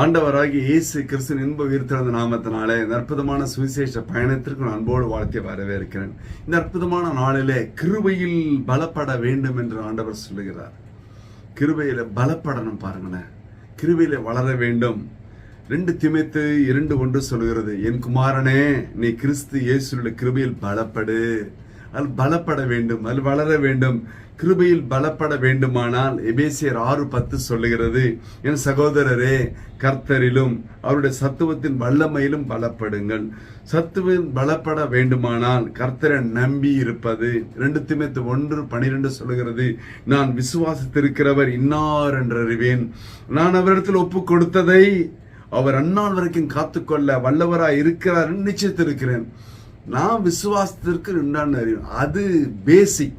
ஆண்டவராகி இயேசு கிறிஸ்து இன்ப உயிர்த்தெழுந்த நாமத்தினாலே இந்த அற்புதமான சுவிசேஷ பயணத்திற்கு நான் அன்போடு வாழ்த்தி வரவேற்கிறேன். இந்த அற்புதமான நாளிலே கிருபையில் பலப்பட வேண்டும் என்று ஆண்டவர் சொல்லுகிறார். கிருபையில பலப்படணும் பாருங்களேன். கிருபையில வளர வேண்டும். ரெண்டு திமைத்து இரண்டு ஒன்று சொல்கிறது என் குமாரனே நீ கிறிஸ்து இயேசுடைய கிருபையில் பலப்படு. அது பலப்பட வேண்டும் அது வளர வேண்டும் கிருபையில் பலப்பட வேண்டுமானால் எபேசியர் ஆறு பத்து சொல்லுகிறது என் சகோதரரே கர்த்தரிலும் அவருடைய சத்துவத்தின் வல்லமையிலும் பலப்படுங்கள். சத்துவின் பலப்பட வேண்டுமானால் கர்த்தரை நம்பி இருப்பது. ரெண்டு ஒன்று பனிரெண்டு சொல்லுகிறது நான் விசுவாசித்திருக்கிறவர் இன்னார் என்று அறிவேன் நான் அவரிடத்தில் ஒப்பு கொடுத்ததை அவர் அந்நாள் வரைக்கும் காத்துக்கொள்ள வல்லவராய் இருக்கிறார் நிச்சயத்திருக்கிறேன். நான் விசுவாசத்திற்கு உண்டான அறிவு அது பேசிக்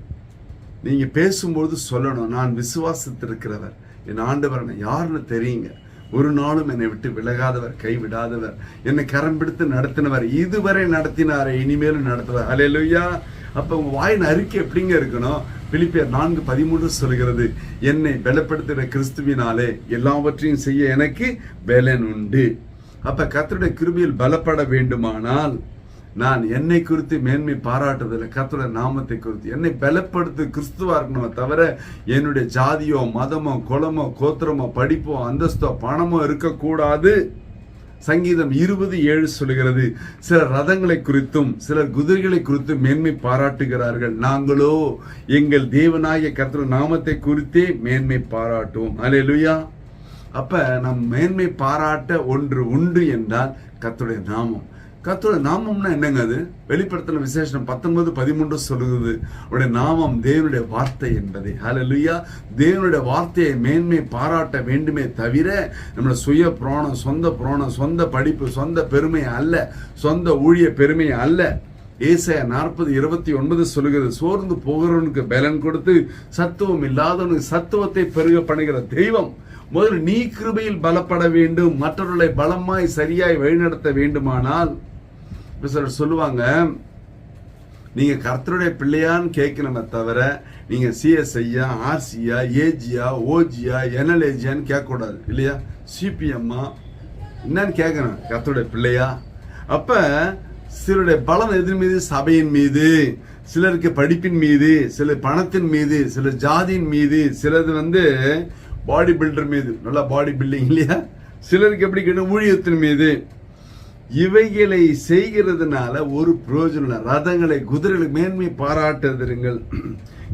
நீங்க பேசும்போது சொல்லணும் நான் விசுவாசத்திருக்கிறவர் என் ஆண்டவர் என்னை யாருன்னு தெரியுங்க. ஒரு நாளும் என்னை விட்டு விலகாதவர் கைவிடாதவர் என்னை கரம் பிடித்து நடத்தினவர் இதுவரை நடத்தினாரே இனிமேலும் நடத்துவார். அலையலுயா அப்ப உங்க வாயின் அறிக்கை எப்படிங்க இருக்கணும்? பிலிப்பியர் நான்கு பதிமூன்று சொல்கிறது என்னை பலப்படுத்துகிற கிறிஸ்துவினாலே எல்லாவற்றையும் செய்ய எனக்கு பலன் உண்டு. அப்ப கத்தருடைய கிருபியில் பலப்பட வேண்டுமானால் நான் என்னை குறித்து மேன்மை பாராட்டுவதில்லை. கர்த்தருடைய நாமத்தை குறித்து. என்னை பலப்படுத்து கிறிஸ்துவா இருக்கணுமே தவிர என்னுடைய ஜாதியோ மதமோ குலமோ கோத்திரமோ படிப்போ அந்தஸ்தோ பணமோ இருக்கக்கூடாது. சங்கீதம் இருபது ஏழு சொல்லுகிறது. சில ரதங்களை குறித்தும் சிலர் குதிரைகளை குறித்தும் மேன்மை பாராட்டுகிறார்கள். நாங்களோ எங்கள் தேவனாகிய கர்த்தர் நாமத்தை குறித்தே மேன்மை பாராட்டுவோம். அல்லேலூயா அப்ப நம் மேன்மை பாராட்ட ஒன்று உண்டு என்றால் கத்துடைய நாமம். கத்தோட நாமம்னா என்னங்க அது? வெளிப்படுத்தின விசேஷம் பத்தொன்பது பதிமூன்று சொல்லுகிறது. அவருடைய நாமம் தேவனுடைய வார்த்தை என்பதை. ஹalleluya தேவனுடைய வார்த்தையை மேன்மை பாராட்ட வேண்டுமே தவிர நம்மளோட சுய புராணம் சொந்த புராணம் சொந்த படிப்பு சொந்த பெருமை அல்ல. சொந்த ஊழிய பெருமை அல்ல. ஏசைய நாற்பது இருபத்தி ஒன்பது சொல்லுகிறது. சோர்ந்து போகிறவனுக்கு பலன் கொடுத்து சத்துவம் இல்லாதவனுக்கு சத்துவத்தை பெருக பண்ணுகிற தெய்வம். முதல் நீ கிருபையில் பலப்பட வேண்டும் மற்றவர்களை பலமாய் சரியாய் வழிநடத்த வேண்டுமானால் சிலர் சொல்லுவாங்க நீங்க கர்த்தருடைய பிள்ளையான்னு கேட்கணுமே தவிர நீங்க சிஎஸ்ஐயா ஆர்சியா ஏஜியா ஓஜியா என்எல்ஏஜியான்னு கேட்கக்கூடாது இல்லையா? சிபிஎம்மா என்னன்னு கேட்கணும் கர்த்தருடைய பிள்ளையா? அப்ப சிலருடைய பலம் எதிர் மீது சபையின் மீது சிலருக்கு படிப்பின் மீது சிலர் பணத்தின் மீது சிலர் ஜாதியின் மீது சிலது வந்து பாடி பில்டர் மீது நல்லா பாடி பில்டிங் இல்லையா? சிலருக்கு எப்படி கேட்டு ஊழியத்தின் மீது. இவைகளை செய்கிறதுனால ஒரு பிரயோஜனம் ரதங்களை குதிரைகளை மேன்மை பாராட்டுறதுங்கள்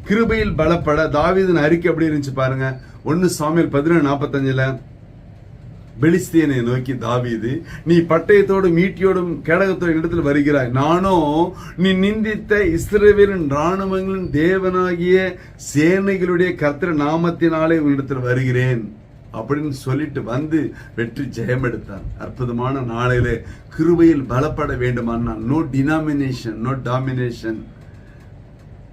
கிருபையில் பலப்பட. தாவிதன் அறிக்கை எப்படி இருந்துச்சு பாருங்க. ஒன்று சாமியல் பதினேழு நாற்பத்தஞ்சில் பெலிஸ்தீனை நோக்கி தாவீது நீ பட்டயத்தோடும் மீட்டியோடும் கேடகத்தோடும் இடத்தில் வருகிறாய். நானும் நீ நிந்தித்த இஸ்ரவேலின் ராணுவங்களின் தேவனாகிய சேனைகளுடைய கர்த்தர் நாமத்தினாலே உன்னிடத்தில் வருகிறேன். அப்படின்னு சொல்லிட்டு வந்து வெற்றி ஜெயமடுத்தான் அற்புதமான நாளையில கிருபையில் பலப்பட வேண்டுமானால் no denomination no domination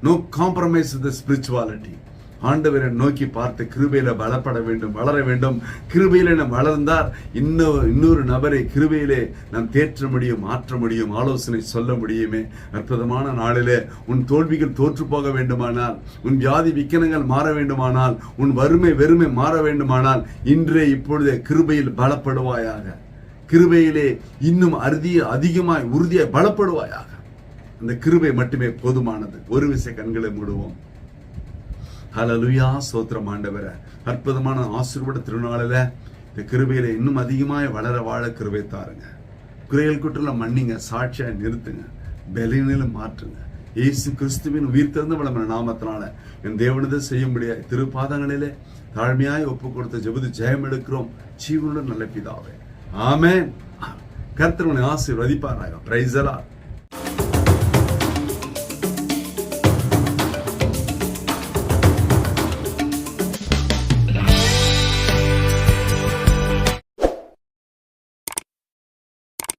no compromise the spirituality ஆண்டவரை நோக்கி பார்த்து கிருபையில பலப்பட வேண்டும் வளர வேண்டும். கிருபையில நாம் வளர்ந்தார். இன்னொரு இன்னொரு நபரை கிருபையிலே நாம் தேற்ற முடியும் மாற்ற முடியும் ஆலோசனை சொல்ல முடியுமே. அற்புதமான நாளிலே உன் தோல்விகள் தோற்று போக வேண்டுமானால் உன் வியாதி விக்கனங்கள் மாற வேண்டுமானால் உன் வறுமை வெறுமை மாற வேண்டுமானால் இன்றே இப்பொழுதே கிருபையில் பலப்படுவாயாக. கிருபையிலே இன்னும் அறுதிய அதிகமாய் உறுதியாய் பலப்படுவாயாக. அந்த கிருபை மட்டுமே போதுமானது. ஒரு விசை கண்களை மூடுவோம். ஹலலுயா சோத்திரம் ஆண்டவர. அற்புதமான ஆசீர்வாத திருநாளில் இந்த கிருபையில இன்னும் அதிகமாக வளர வாழ கிருபை தாருங்க. குறையல் குற்றல மன்னிங்க சாட்சியாக நிறுத்துங்க. பலினில மாற்றுங்க. இயேசு கிறிஸ்துவின் உயிர் திறந்த வளமன நாமத்தினால என் தேவனதை செய்ய முடியாது திருப்பாதங்களிலே தாழ்மையாய் ஒப்பு கொடுத்த ஜெபது ஜெயம் எடுக்கிறோம். ஜீவனுடன் நல்ல பிதாவே. ஆமே கர்த்தவனை உன்னை ஆசீர்வதிப்பாராக. பிரைசலா